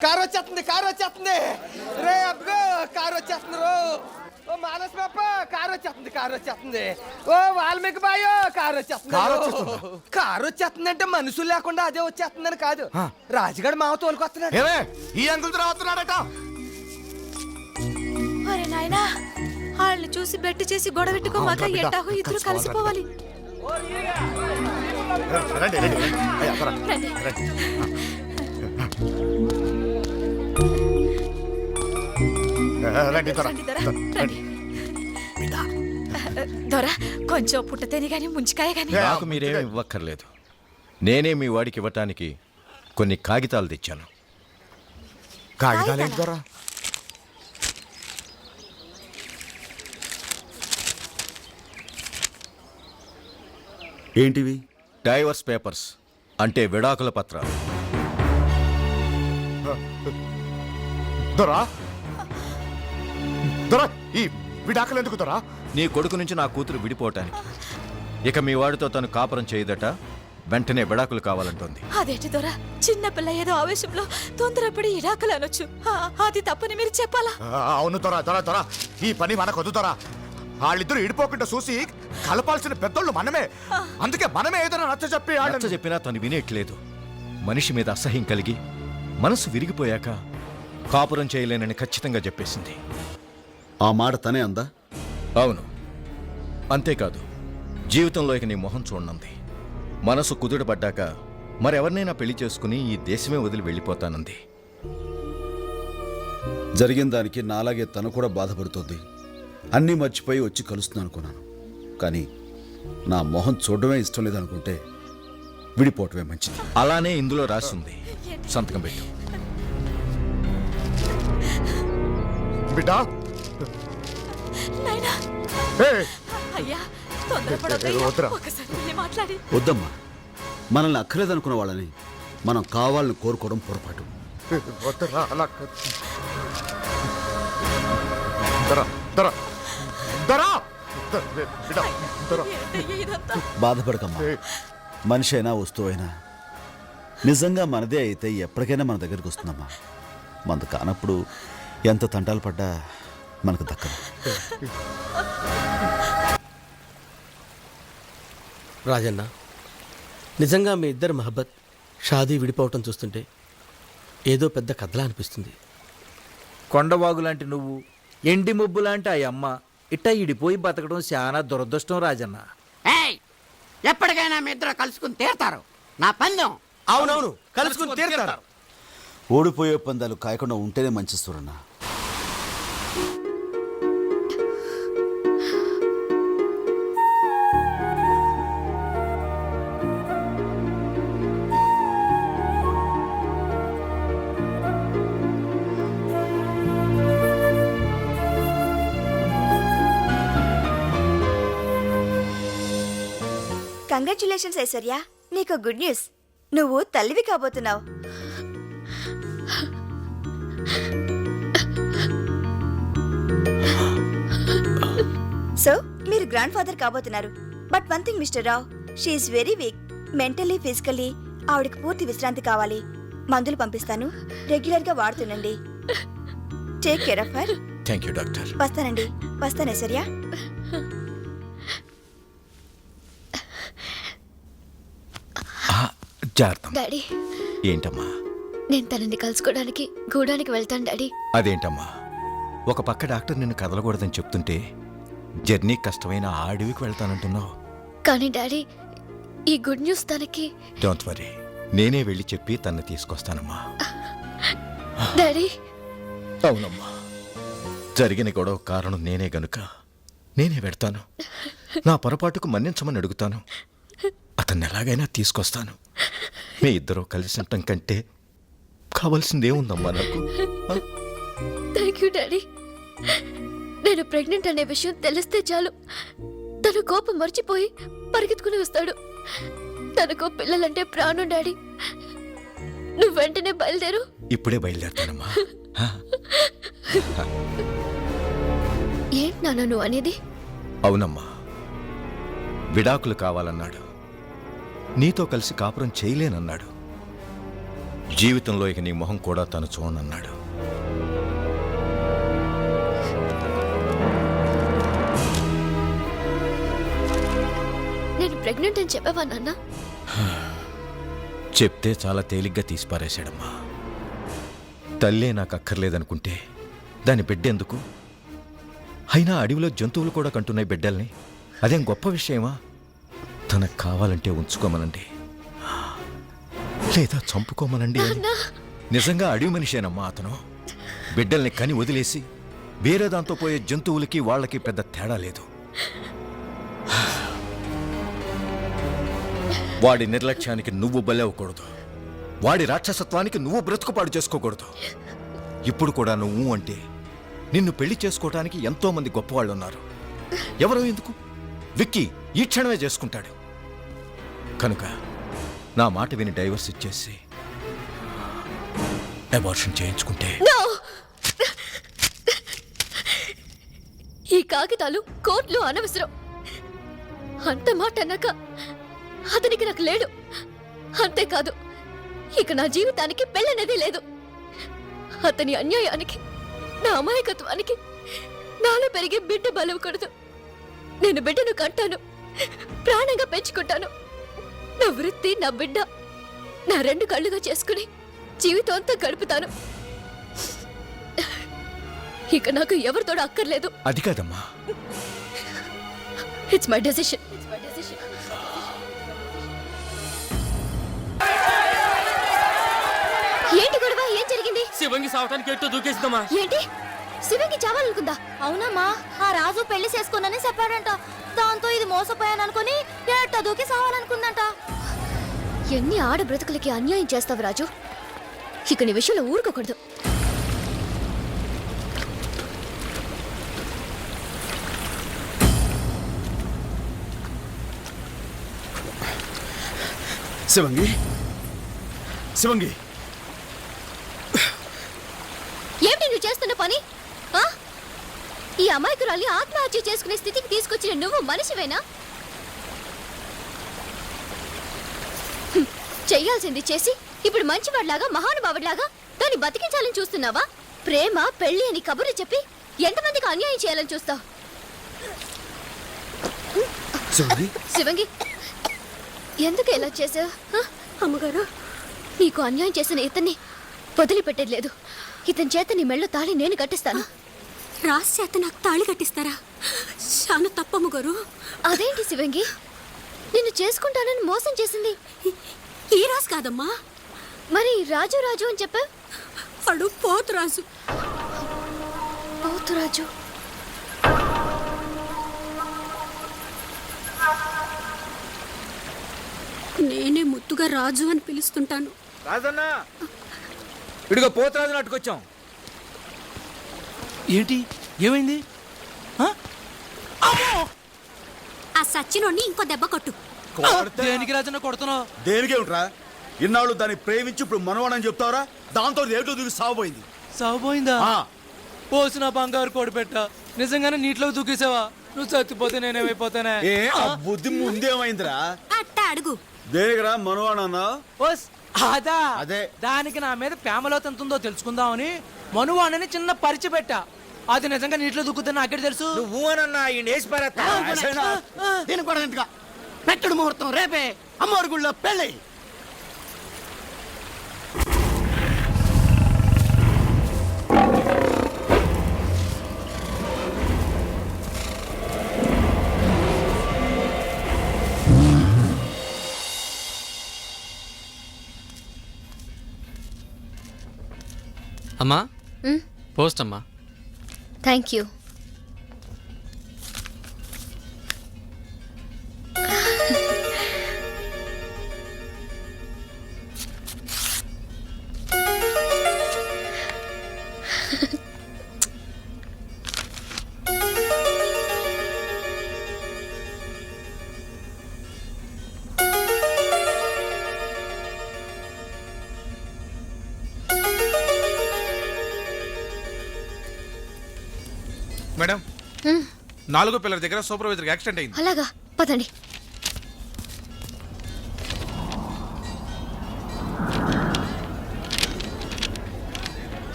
Car వచ్చేస్తుంది car వచ్చేస్తుంది రే అబ్బో కారు వచ్చేస్తుంది రో ఓ మానస్ బాప కారు వచ్చేస్తుంది కారు వచ్చేస్తుంది ఓ వాల్మీకి బాయో కారు వచ్చేస్తుంది కారు. వచ్చేస్తుందా? అంటే మనుషులు లేకుండా అదే వచ్చేస్తుందని కాదు రాజుగాడు మావ తోలుకొస్తున్నాడు ఏమే ఈ అంకుల్ రావస్తున్నాడట అరే నాయనా వాళ్ళని చూసి బెట్టు చేసి గొడవ అవునురా బిడ్డ. ఎట్టాగో ఇద్దరు కలిసిపోవాలి. రండి రండి. రండి. రండి. రండి దొర రండి దొర కొంచెం పుట్టతేని గాని ముంచికాయ ఏ, నాకు మీరేమి ఇవ్వక్కర్లేదు. నేనే మీ వాడికి ఇవ్వటానికి కొన్ని కాగితాలు తెచ్చాను. కాగితాలు ఏంటి త్వర ఏంటివి? డైవర్స్ పేపర్స్ అంటే విడాకుల పత్రాలు. దొరా దొరా ఈ విడాకులు ఎందుకు దొరా? నీ కొడుకు నుంచి నా కూతురు విడిపోవటానికి. ఇక మీ వాడితో తను కాపురం చేయదట వెంటనే విడాకులు కావాలంటోంది. అదేంటి దొర? చిన్న పిల్ల ఏదో ఆవేశంలో తొందరపడి ఇడాకలు అనొచ్చు. ఆ, అది తప్పని మీరు చెప్పాలా? ఆ, అవును దొరా దొరా దొరా. ఈ పని మనకు వద్దు దొరా. వాళ్ళిద్దరు ఇడిపోకుండా చూసి కలపాల్సిన పెద్దోళ్ళు మనమే. అందుకే మనమే ఏదైనా నచ్చ చెప్పి నచ్చ వాళ్ళని చెప్పినా తను వినేట్లేదు. మనిషి మీద అసహ్యం కలిగి మనసు విరిగిపోయాక కాపురం చేయలేనని ఖచ్చితంగా చెప్పేసింది. ఆ మాట తనే అందా? అవును. అంతేకాదు జీవితంలో ఇక నీ మొహం చూడనుంది మనసు కుదుటపడ్డాక మరెవరినైనా పెళ్ళి చేసుకుని ఈ దేశమే వదిలి వెళ్ళిపోతానంది. జరిగిన దానికి నాలాగే తను కూడా బాధపడుతోంది. అన్నీ మర్చిపోయి వచ్చి కలుస్తున్నాను అనుకున్నాను. కానీ నా మొహం చూడడమే ఇష్టం లేదనుకుంటే విడిపోవటమే మంచిది. అలానే ఇందులో రాసింది. సంతకం పెట్టు. బిడ్డ! అయ్యా తొందరపడొద్దయ్యా. వద్దురా. ఒకసారి వెళ్ళి మాట్లాడి. వద్దమ్మా. మనల్ని అక్కర్లేదనుకున్న వాళ్ళని మనం కావాలని కోరుకోవడం పొరపాటు. వద్దురా అలా దొరా దొరా దొరా! ద- బిడ్డ దొరా ఏంటయ్యా ఇదంతా? బాధపడకమ్మా. మనిషి అయినా వస్తువైనా నిజంగా మనదే అయితే ఎప్పటికైనా మన దగ్గరికి వస్తుందమ్మా. మనది కానప్పుడు ఎంత తంటాలు పడ్డా మనకు దక్కదు. రాజన్న నిజంగా మీ ఇద్దరు మహబ్బత్ షాదీ విడిపోవటం చూస్తుంటే ఏదో పెద్ద కథలా అనిపిస్తుంది. కొండవాగు లాంటి నువ్వు ఎండి ముబ్బు లాంటి ఆ అమ్మ ఇట్ట ఇడిపోయి బతకడం చాలా దురదృష్టం రాజన్న. ఏయ్ ఎప్పటికైనా మీ ఇద్దరు కలుసుకుని తీరతారు. నా పందెం. అవునవును కలుసుకుని తీరుతారు. ఓడిపోయే పందాలు కాయకుండా ఉంటేనే మంచి సూరన్న. కంగ్రాచులేషన్స్ ఐశ్వర్య. నీకు గుడ్ న్యూస్. నువ్వు తల్లివి కాబోతున్నావు. సో మీరు గ్రాండ్ ఫాదర్ కాబోతున్నారు but one thing mister Rao she's very weak mentally physically ఆవిడకి పూర్తి విశ్రాంతి కావాలి. మందులు పంపిస్తాను. రెగ్యులర్గా వాడుతుండండి. Take care of her thank you doctor వస్తానండి. వస్తాను ఐశ్వర్య. జాగ్రత్త. డాడీ. ఏంటమ్మా? నేను తనని కలుసుకోవడానికి గూడానికి వెళ్తాను డాడీ. అదేంటమ్మా? ఒక పక్క డాక్టర్ నిన్ను కదలకూడదని చెప్తుంటే జర్నీ కష్టమైన ఆ అడవికి వెళ్తానంటున్నావు. కానీ డాడీ ఈ గుడ్ న్యూస్ తనకి. డోంట్ వరీ నేనే వెళ్ళి చెప్పి తన్ని తీసుకొస్తానమ్మా. డాడీ. అవునమ్మా. జరిగిన గొడవ కారణం నేనే గనుక. నేనే పెడతాను నా పొరపాటుకు మన్నించమని అడుగుతాను. అతన్ని ఎలాగైనా తీసుకొస్తాను. మీ ఇద్దరూ కలిసి ఉండటం కంటే కావాల్సిందేముందమ్మా నాకు. ఆ? థ్యాంక్ యూ డాడీ నేను ప్రెగ్నెంట్ అనే విషయం తెలిస్తే చాలు. తను కోపం మర్చిపోయి పరిగెత్తుకుని వస్తాడు. తనకు పిల్లలంటే ప్రాణం డాడీ నువ్వు వెంటనే బయలుదేరు. ఇప్పుడే బయలుదేరుతానమ్మా? ఏంటి నాన్న నువ్వు అనేది? అవునమ్మా. విడాకులు కావాలన్నాడు. నీతో కలిసి కాపురం చేయలేనన్నాడు. జీవితంలో ఇక నీ మొహం కూడా తను చూడనన్నాడు. నేను ప్రెగ్నెంట్ అని చెప్పావా నాన్న? చెప్తే చాలా తేలిగ్గా తీసిపారేశాడమ్మా. తల్లే నాకు అక్కర్లేదనుకుంటే దాని బిడ్డెందుకు? అయినా అడవిలో జంతువులు కూడా కంటున్నాయి బిడ్డల్ని. అదేం గొప్ప విషయమా? తనకు కావాలంటే ఉంచుకోమనండి. లేదా చంపుకోమనండి. నిజంగా అడవి మనిషేనమ్మా అతను. బిడ్డల్ని కని వదిలేసి వేరే దాంతో పోయే జంతువులకి వాళ్ళకి పెద్ద తేడా లేదు. వాడి నిర్లక్ష్యానికి నువ్వు బలవ్వకూడదు వాడి రాక్షసత్వానికి నువ్వు బ్రతుకుపాడు చేసుకోకూడదు. ఇప్పుడు కూడా నువ్వు అంటే నిన్ను పెళ్ళి చేసుకోవటానికి ఎంతో మంది గొప్పవాళ్ళు ఉన్నారు ఎవరో ఎందుకు? విక్కీ ఈ క్షణమే చేసుకుంటాడు. కనుక నా మాట విని డైవర్స్ ఇచ్చేసి అబార్షన్ చేయించుకుంటే. ఈ కాగితాలు కోర్టులో అనవసరం. అంత మాట అన్నాక అతనికి నాకు లేడు. అంతేకాదు ఇక నా జీవితానికి పెళ్ళనేది లేదు. అతని అన్యాయానికి నా అమాయకత్వానికి నాలో పెరిగే బిడ్డ బలవకూడదు నేను బిడ్డను కంటాను ప్రాణంగా పెంచుకుంటాను. నా వృత్తి నా బిడ్డ నా రెండు కళ్ళుగా చేసుకుని జీవితం అంతా గడుపుతాను. ఇక నాకు ఎవరితో అక్కర్లేదు. అది కాదమ్మా. ఇట్స్ మై డెసిషన్ ఏంటి గొడవ? ఏం జరిగింది? శివంగి సావటానికి ఎట్టు దూకేసిందమ్మా? ఏంటి? శివంగి చావాలనుకుందా? అవునమ్మా ఆ రాజు పెళ్ళి చేసుకోనని చెప్పాడంట. దాంతో ఇది మోసపోయాను అనుకుని ఎట్ట దూకి సావాలనుకుందంట. ఎన్ని ఆడ బ్రతుకులకి అన్యాయం చేస్తావు రాజు? ఇక నీ విషయంలో ఊరుకోకూడదు. శివంగి శివంగి. ఏమిటి నువ్వు చేస్తున్న పని? ఈ అమాయకురాలి ఆత్మహత్య చేసుకునే స్థితికి తీసుకొచ్చిన నువ్వు మనిషివేనా. చెయ్యాల్సింది చేసి ఇప్పుడు మంచివాడిలాగా మహానుభావుడిలాగా దాన్ని బతికించాలని చూస్తున్నావా? ప్రేమ పెళ్ళి అని కబుర్లు చెప్పి ఎంతమందికి అన్యాయం చేయాలని చూస్తావు? శివంగి? శివంగి ఎందుకు ఇలా చేసావు? అమ్మగారు. నీకు అన్యాయం చేసిన ఇతన్ని వదిలిపెట్టేది లేదు. ఇతని చేత నీ మెళ్ళో తాళి నేను కట్టిస్తాను. రాసి చేత నాకు తాళి కట్టిస్తారా? చాలా తప్పమ్మ గారు. అదేంటి శివంగి? నిన్ను చేసుకుంటానని మోసం చేసింది. ఈ రాజు కాదమ్మా. మరి రాజు రాజు అని చెప్పా? వాడు రాజు. పోతు రాజు. నేనే ముద్దుగా రాజు అని పిలుస్తుంటాను. రాజన్నా ఇడిగో పోతరాజుని అట్టుకొచ్చాం ఏంటి ఏమైంది? ఆ? సచ్చినోడిని ఇంకో దెబ్బ కొట్టు. దేనికి రాజన్న కొడుతున్నావు? దేనికేమిట్రా? ఇన్నాళ్ళు దాన్ని ప్రేమించి ఇప్పుడు మనవాడని చెప్తావరా? దాంతో ఏటో దూకి సాగుపోయింది సాగుపోయిందా ఆ, పోసిన బంగారు కోడి పెట్ట. నిజంగానే నీటిలో దూకేసావా? నువ్వు చచ్చిపోతే నేనేమైపోతానే? ఏ ఆ? బుద్ధి ముందేమైందిరా? అట్ట అడుగు. దేనికిరా మనవాడన్నా ఓస్, అదా. అదే. దానికి నా మీద ప్రేమలో ఎంతుందో తెలుసుకుందామని మనువాణని చిన్న పరిచి పెట్టా. అది నిజంగా నీటిలో దూకుతుంది నాకే తెలుసు? నువ్వు ఈ. దీని కూడా ఇంతగా పెట్టుడు ముహూర్తం రేపే. అమ్మవారి గుళ్ళో పెళ్ళి. అమ్మా పోస్ట్ అమ్మా. థ్యాంక్ యూ మేడం నాలుగో పిల్లల దగ్గర సూపర్వైజర్ యాక్సిడెంట్ అయింది. అలాగా పదండి.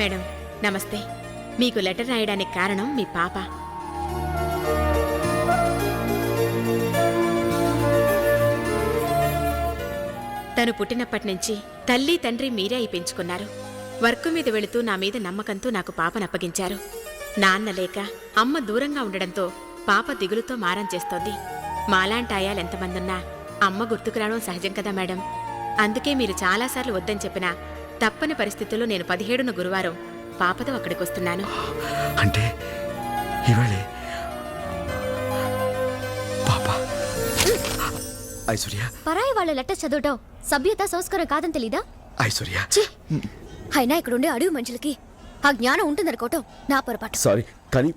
మేడం నమస్తే. మీకు లెటర్ రాయడానికి కారణం మీ పాప. తను పుట్టినప్పటి నుంచి తల్లి తండ్రి మీరే అయి పెంచుకున్నారు. వర్క్ మీద వెళుతూ నా మీద నమ్మకంతో నాకు పాపను అప్పగించారు. నాన్న లేక అమ్మ దూరంగా ఉండడంతో పాప దిగులుతో మారం చేస్తోంది. మాలాంటి ఆయాలు ఎంతమందున్నా అమ్మ గుర్తుకు రావడం సహజం కదా మేడం. అందుకే మీరు చాలాసార్లు వద్దని చెప్పినా తప్పని పరిస్థితుల్లో నేను పదిహేడున గురువారం పాపతో అక్కడికి వస్తున్నాను అంటే ఇవాళే పాప. ఐశ్వర్య. పరాయి వాళ్ళ లెటర్ చదవటం సభ్యత సంస్కారం కాదని తెలీదా? ఐశ్వర్య! అయినా ఇక్కడ ఉండే అడవి మనుషులకి ఆ జ్ఞానం ఉంటుందనుకోవటం నా పొరపాటు. సారీ కానీ